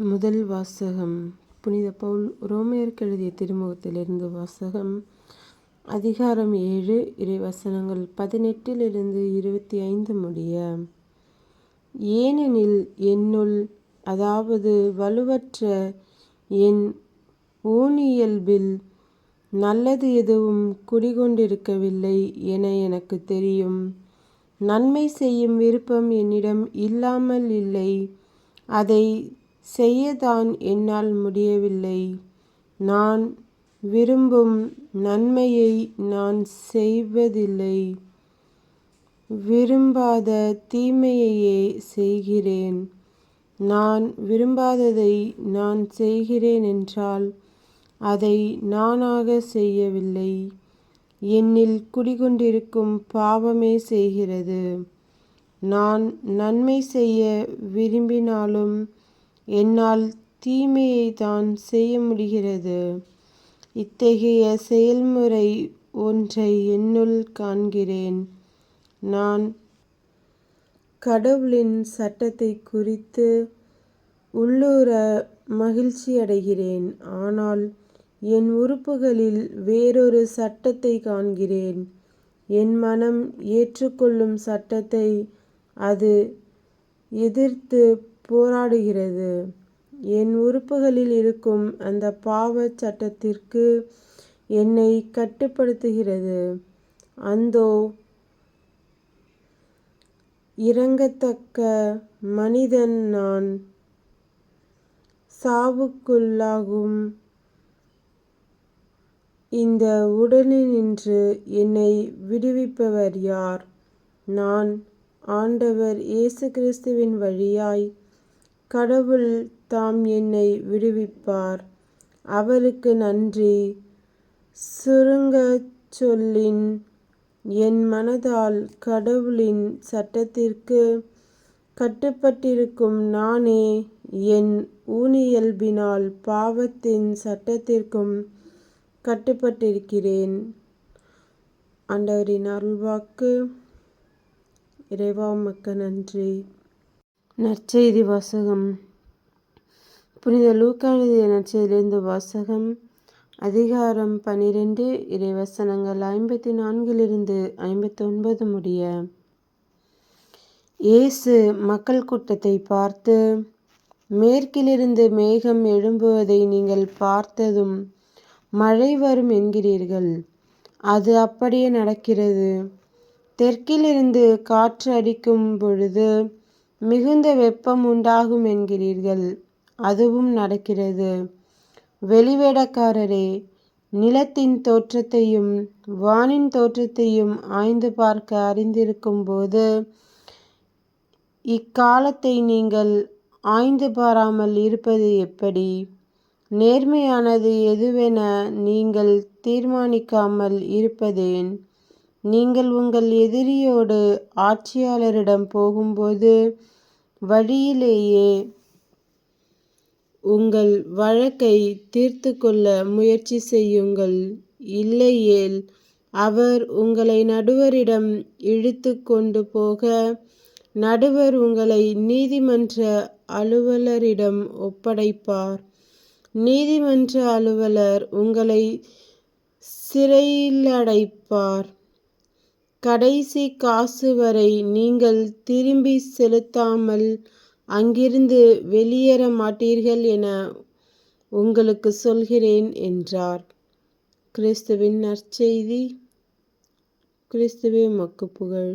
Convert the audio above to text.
முதல் வாசகம். புனித பவுல் ரோமையருக்கு எழுதிய திருமுகத்திலிருந்து வாசகம். அதிகாரம் ஏழு இறைவசனங்கள் பதினெட்டிலிருந்து இருபத்தி ஐந்து முடிய ஏனெனில் என்னுள் அதாவது வலுவற்ற என் ஊனியல்பில் நல்லது எதுவும் குடிகொண்டிருக்கவில்லை என எனக்கு தெரியும். நன்மை செய்யும் விருப்பம் என்னிடம் இல்லாமல் இல்லை. அதை செய்யத்தான் என்னால் முடியவில்லை. நான் விரும்பும் நன்மையை நான் செய்வதில்லை. விரும்பாத தீமையையே செய்கிறேன். நான் விரும்பாததை நான் செய்கிறேன் என்றால் அதை நானாக செய்யவில்லை. என்னில் குடிகொண்டிருக்கும் பாவமே செய்கிறது. நான் நன்மை செய்ய விரும்பினாலும் என்னால் தீமையை தான் செய்ய முடிகிறது. இத்தகைய செயல்முறை ஒன்றை என்னுள் காண்கிறேன். நான் கடவுளின் சட்டத்தை குறித்து உள்ளூர மகிழ்ச்சியடைகிறேன் ஆனால் என் உறுப்புகளில் வேறொரு சட்டத்தை காண்கிறேன். என் மனம் ஏற்றுக்கொள்ளும் சட்டத்தை அது எதிர்த்து போராடுகிறது. என் உறுப்புகளில் இருக்கும் அந்த பாவச் சட்டத்திற்கு என்னை கட்டுப்படுத்துகிறது. அந்தோ இறங்கத்தக்க மனிதன் நான். சாவுக்குள்ளாகும் இந்த உடலினின்று என்னை விடுவிப்பவர் யார்? நான் ஆண்டவர் இயேசு கிறிஸ்துவின் வழியாய் கடவுள் தாம் என்னை விடுவிப்பார். அவருக்கு நன்றி. சுருங்கச் சொல்லின் என் மனதால் கடவுளின் சட்டத்திற்கு கட்டுப்பட்டிருக்கும் நானே என் ஊனியல்பினால் பாவத்தின் சட்டத்திற்கும் கட்டுப்பட்டிருக்கிறேன். ஆண்டவரின் அருள்வாக்கு. இறைவா மக்க நன்றி. நற்செய்தி வாசகம். புனித லூக்கா எழுதிய நற்செய்தியிலிருந்து வாசகம். அதிகாரம் பனிரெண்டு இறைவசனங்கள் ஐம்பத்தி நான்கிலிருந்து ஐம்பத்தி ஒன்பது முடிய. இயேசு மக்கள் கூட்டத்தை பார்த்து மேற்கிலிருந்து மேகம் எழும்புவதை நீங்கள் பார்த்ததும் மழை வரும் என்கிறீர்கள். அது அப்படியே நடக்கிறது. தெற்கிலிருந்து காற்று அடிக்கும் பொழுது மிகுந்த வெப்பம் உண்டாகும் என்கிறீர்கள். அதுவும் நடக்கிறது. வெளிவேடக்காரரே நிலத்தின் தோற்றத்தையும் வானின் தோற்றத்தையும் ஆய்ந்து பார்க்க அறிந்திருக்கும் போது இக்காலத்தை நீங்கள் ஆய்ந்து பாராமல் இருப்பது எப்படி? நேர்மையானது எதுவென நீங்கள் தீர்மானிக்காமல் இருப்பதேன்? நீங்கள் உங்கள் எதிரியோடு ஆட்சியாளரிடம் போகும்போது வழியிலேயே உங்கள் வழக்கை தீர்த்து கொள்ள முயற்சி செய்யுங்கள். இல்லையேல் அவர் உங்களை நடுவரிடம் இழுத்து கொண்டு போக நடுவர் உங்களை நீதிமன்ற அலுவலரிடம் ஒப்படைப்பார். நீதிமன்ற அலுவலர் உங்களை சிறையிலடைப்பார். கடைசி காசு வரை நீங்கள் திரும்பி செலுத்தாமல் அங்கிருந்து வெளியேற மாட்டீர்கள் என உங்களுக்கு சொல்கிறேன் என்றார். கிறிஸ்துவின் நற்செய்தி. கிறிஸ்துவே மக்கு புகழ்.